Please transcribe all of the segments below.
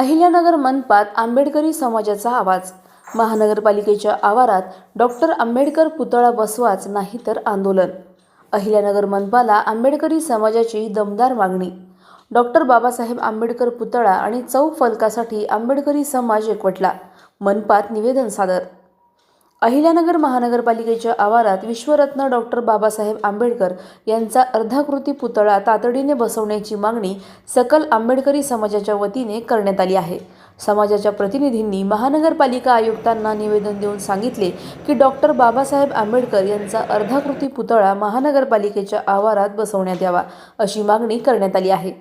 अहिल्यानगर मनपात आंबेडकरी समाजाचा आवाज. महानगरपालिकेच्या आवारात डॉक्टर आंबेडकर पुतळा बसवाच नाही तर आंदोलन. अहिल्यानगर मनपाला आंबेडकरी समाजाची दमदार मागणी. डॉक्टर बाबासाहेब आंबेडकर पुतळा आणि चौक फलकासाठी आंबेडकरी समाज एकवटला. मनपात निवेदन सादर अहिल्यानगर महानगरपालिकेच्या आवारात विश्वरत्न डॉक्टर बाबासाहेब आंबेडकर यांचा अर्धाकृती पुतळा तातडीने बसवण्याची मागणी सकल आंबेडकरी समाजाच्या वतीने करण्यात आली आहे. समाजाच्या प्रतिनिधींनी महानगरपालिका आयुक्तांना निवेदन देऊन सांगितले की डॉक्टर बाबासाहेब आंबेडकर यांचा अर्धाकृती पुतळा महानगरपालिकेच्या आवारात बसवण्यात यावा अशी मागणी करण्यात आली आहे.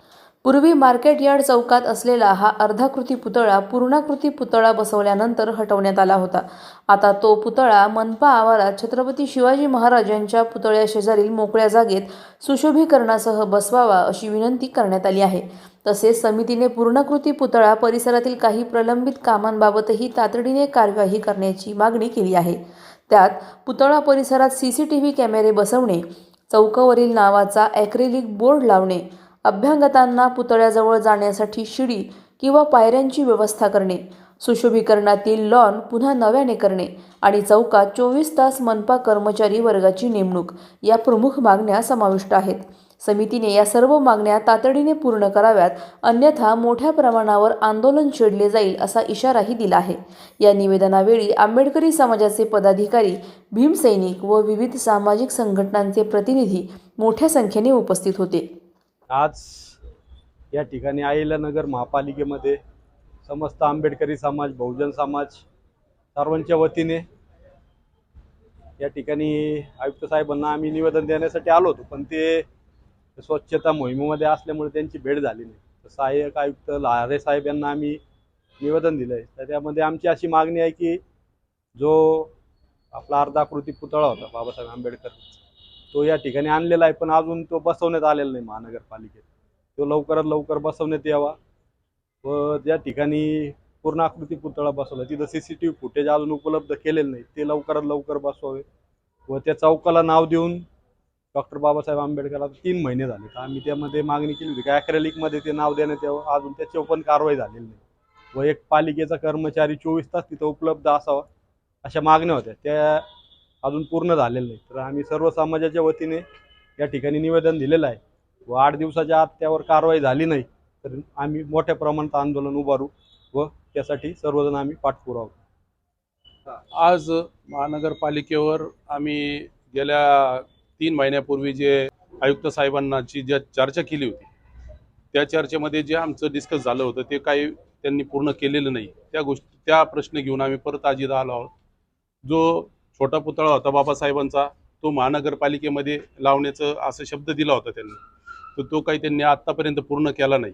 पूर्वी मार्केट यार्ड चौकात असलेला हा अर्धाकृती पुतळा पूर्णाकृती पुतळा बसवल्यानंतर हटवण्यात आला होता. आता तो पुतळा मनपा आवारात छत्रपती शिवाजी महाराज यांच्या पुतळ्या शेजारील मोकळ्या जागेत सुशोभीकरणासह बसवावा अशी विनंती करण्यात आली आहे. तसेच समितीने पूर्णाकृती पुतळा परिसरातील काही प्रलंबित कामांबाबतही तातडीने कार्यवाही करण्याची मागणी केली आहे. त्यात पुतळा परिसरात सी सी टी व्ही कॅमेरे बसवणे चौकावरील नावाचा ॲक्रेलिक बोर्ड लावणे अभ्यांगतांना पुतळ्याजवळ जाण्यासाठी शिडी किंवा पायऱ्यांची व्यवस्था करणे सुशोभीकरणातील लॉन पुन्हा नव्याने करणे आणि चौकात चोवीस तास मनपा कर्मचारी वर्गाची नेमणूक या प्रमुख मागण्या समाविष्ट आहेत. समितीने या सर्व मागण्या तातडीने पूर्ण कराव्यात अन्यथा मोठ्या प्रमाणावर आंदोलन छेडले जाईल असा इशाराही दिला आहे. या निवेदनावेळी आंबेडकरी समाजाचे पदाधिकारी भीमसैनिक व विविध सामाजिक संघटनांचे प्रतिनिधी मोठ्या संख्येने उपस्थित होते. आज या ठिकाणी अहिल्यानगर महापालिकेमध्ये समस्त आंबेडकरी समाज बहुजन समाज सर्वांच्या वतीने या ठिकाणी आयुक्त साहेबांना आम्ही निवेदन देण्यासाठी आलो होतो पण ते स्वच्छता मोहिमेमध्ये असल्यामुळे त्यांची भेट झाली नाही. तर सहाय्यक आयुक्त लहारे साहेब यांना आम्ही निवेदन दिलं आहे. तर त्यामध्ये आमची अशी मागणी आहे की जो आपला अर्धाकृती पुतळा होता बाबासाहेब आंबेडकर तो या ठिकाणी आणलेला आहे पण अजून तो बसवण्यात आलेला नाही महानगरपालिकेत. तो लवकरात लवकर बसवण्यात यावा. व या ठिकाणी पूर्ण आकृती पुतळा बसवला. तिथं C C T V footage अजून उपलब्ध केलेलं नाही. ते लवकरात लवकर बसवावे. व त्या चौकाला नाव देऊन डॉक्टर बाबासाहेब आंबेडकरला तीन महिने झाले. तर आम्ही त्यामध्ये मागणी केली होती काय ॲक्रेलिकमध्ये ते नाव देण्यात यावं. अजून त्याच्यावर पण कारवाई झालेली नाही. व एक पालिकेचा कर्मचारी चोवीस तास तिथं उपलब्ध असावा अशा मागण्या होत्या. त्या अजून पूर्ण झालेलं नाही. तर आम्ही सर्व समाजाच्या वतीने या ठिकाणी निवेदन दिलेलं आहे. व आठ दिवसाच्या आत त्यावर कारवाई झाली नाही तर आम्ही मोठ्या प्रमाणात आंदोलन उभारू व त्यासाठी सर्वजण आम्ही पाठपुरावा आज महानगरपालिकेवर आम्ही गेल्या तीन महिन्यापूर्वी जे आयुक्त साहेबांनाची ज्या चर्चा केली होती त्या चर्चेमध्ये जे आमचं डिस्कस झालं होतं ते काही त्यांनी पूर्ण केलेलं नाही. त्या गोष्टी त्या प्रश्न घेऊन आम्ही परत आजीदा आलो आहोत. जो छोटा पुतळा होता बाबासाहेबांचा तो महानगरपालिकेमध्ये लावण्याचं असं शब्द दिला होता त्यांनी. तर तो काही त्यांनी आत्तापर्यंत पूर्ण केला नाही.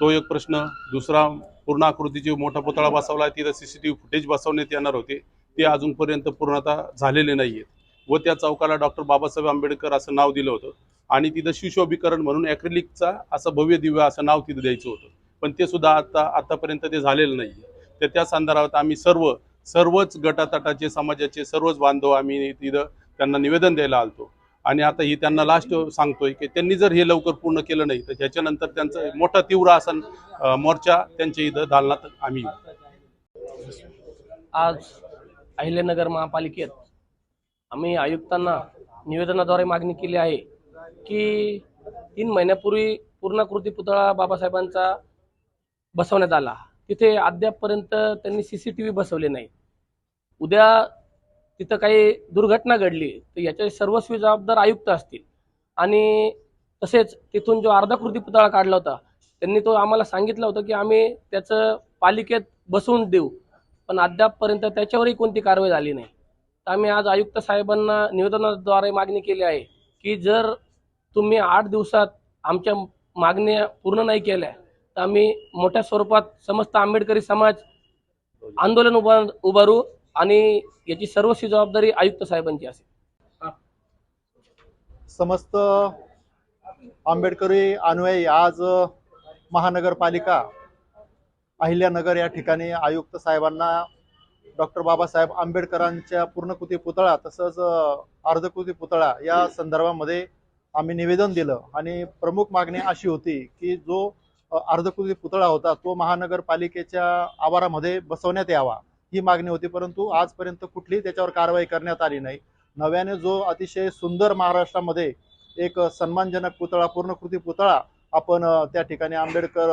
तो एक प्रश्न. दुसरा पूर्ण आकृतीची मोठा पुतळा बसवला तिथं C C T V footage बसवण्यात येणार होते. ते अजूनपर्यंत पूर्णतः झालेले नाही आहेत व त्या चौकाला डॉक्टर बाबासाहेब आंबेडकर असं नाव दिलं होतं. आणि तिथं सुशोभीकरण म्हणून ॲक्रिलिकचा असं भव्य दिव्य असं नाव तिथं द्यायचं होतं. पण ते सुद्धा आता आत्तापर्यंत ते झालेलं नाही आहे तर त्या संदर्भात आम्ही सर्व सर्वच गटातटाचे समाजाचे सर्वच बांधव आम्ही तिथं त्यांना निवेदन द्यायला आलतो. आणि आता ही त्यांना लास्ट सांगतोय की त्यांनी जर हे लवकर पूर्ण केलं नाही तर ह्याच्यानंतर त्यांचं मोठा तीव्र असा मोर्चा त्यांच्या इथं दालनात आम्ही आज अहिल्यानगर महापालिकेत आम्ही आयुक्तांना निवेदनाद्वारे मागणी केली आहे की तीन महिन्यापूर्वी पूर्णाकृती पुतळा बाबासाहेबांचा बसवण्यात आला. तिथे अद्यापपर्यंत त्यांनी सी सी टी व्ही बसवले नाही. उद्या तिथं काही दुर्घटना घडली तर याचे सर्वस्वी जबाबदार आयुक्त असतील. आणि तसेच तिथून जो अर्धाकृती पुतळा काढला होता त्यांनी तो आम्हाला सांगितलं होतं की आम्ही त्याचं पालिकेत बसवून देऊ पण अद्यापपर्यंत त्याच्यावरही कोणती कारवाई झाली नाही. तर आम्ही आज आयुक्त साहेबांना निवेदनाद्वारे मागणी केली आहे की जर तुम्ही आठ दिवसात आमच्या मागण्या पूर्ण नाही केल्या आम्ही मोठ्या स्वरूपात समस्त आंबेडकरी समाज आंदोलन उभा उभारू आणि याची सर्वस्वी जबाबदारी आयुक्त साहेबांची असेल. समस्त आंबेडकरी अनुयायी आज महानगरपालिका अहिल्यानगर या ठिकाणी आयुक्त साहेबांना डॉक्टर बाबासाहेब आंबेडकरांच्या पूर्णकृती पुतळा तसंच अर्धकृती पुतळा या संदर्भामध्ये आम्ही निवेदन दिलं. आणि प्रमुख मागणी अशी होती की जो अर्धकृती पुतळा होता तो महानगरपालिकेच्या आवारामध्ये बसवण्यात यावा ही मागणी होती. परंतु आजपर्यंत कुठलीही त्याच्यावर कारवाई करण्यात आली नाही. नव्याने जो अतिशय सुंदर महाराष्ट्रामध्ये एक सन्मानजनक पुतळा पूर्णकृती पुतळा आपण त्या ठिकाणी आंबेडकर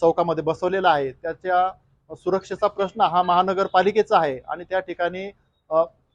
चौकामध्ये बसवलेला आहे त्याच्या सुरक्षेचा प्रश्न हा महानगरपालिकेचा आहे आणि त्या ठिकाणी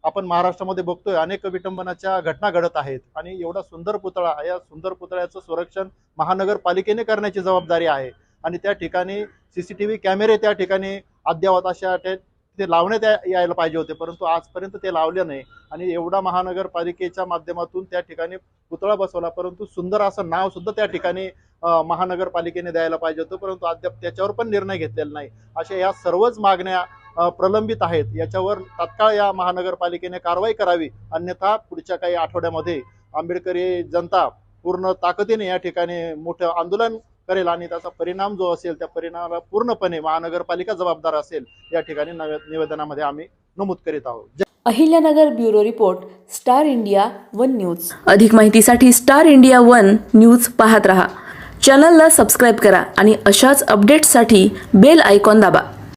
आपण महाराष्ट्रामध्ये बघतोय अनेक विटंबनाच्या घटना घडत आहेत. आणि एवढा सुंदर पुतळा या सुंदर पुतळ्याचं संरक्षण महानगरपालिकेने करण्याची जबाबदारी आहे. आणि त्या ठिकाणी सीसीटीव्ही कॅमेरे त्या ठिकाणी अद्यावत अशा ते लावण्यात यायला पाहिजे होते. परंतु आजपर्यंत ते लावले नाही. आणि एवढा महानगरपालिकेच्या माध्यमातून त्या ठिकाणी पुतळा बसवला. परंतु सुंदर असं नाव सुद्धा त्या ठिकाणी महानगरपालिकेने द्यायला पाहिजे होतं. परंतु अद्याप त्याच्यावर पण निर्णय घेतलेला नाही. अशा या सर्वच मागण्या प्रलंबित आहेत. याच्यावर तात्काळ या महानगरपालिकेने कारवाई करावी. अन्यथा पुढच्या काही आठवड्यामध्ये आंबेडकरी जनता पूर्ण ताकदीने या ठिकाणी मोठं आंदोलन करेल आणि त्याचा परिणाम जो असेल त्या परिणामाला पूर्णपणे महानगरपालिका जबाबदार असेल या ठिकाणी नव्या- निवेदनामध्ये आम्ही नमूद करीत आहोत. Ahilyanagar bureau report star India one news. अधिक माहितीसाठी स्टार इंडिया वन न्यूज पाहत रहा. चॅनलला सबस्क्राईब करा आणि अशाच अपडेट्ससाठी बेल आयकॉन दाबा.